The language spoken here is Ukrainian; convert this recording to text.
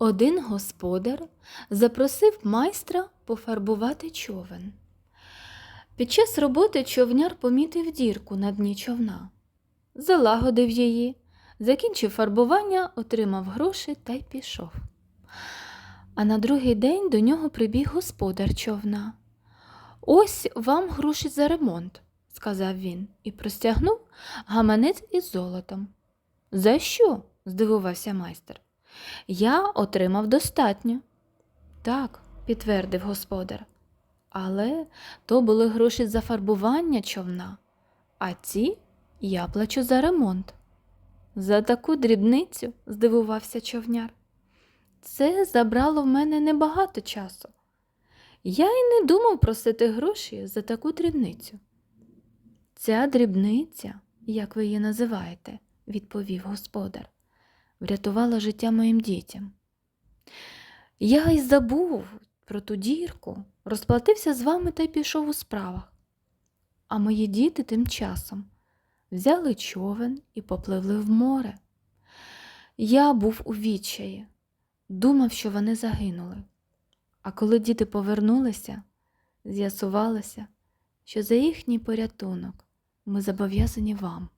Один господар запросив майстра пофарбувати човен. Під час роботи човняр помітив дірку на дні човна, залагодив її, закінчив фарбування, отримав гроші та й пішов. А на другий день до нього прибіг господар човна. Ось вам гроші за ремонт, сказав він і простягнув гаманець із золотом. За що? здивувався майстер. Я отримав достатньо. Так, підтвердив господар. Але то були гроші за фарбування човна, а ці я плачу за ремонт. За таку дрібницю, здивувався човняр. Це забрало в мене небагато часу. Я й не думав просити гроші за таку дрібницю. Ця дрібниця, як ви її називаєте, відповів господар, врятувала життя моїм дітям. Я й забув про ту дірку, розплатився з вами та й пішов у справах. А мої діти тим часом взяли човен і попливли в море. Я був у відчаї, думав, що вони загинули. А коли діти повернулися, з'ясувалося, що за їхній порятунок ми зобов'язані вам.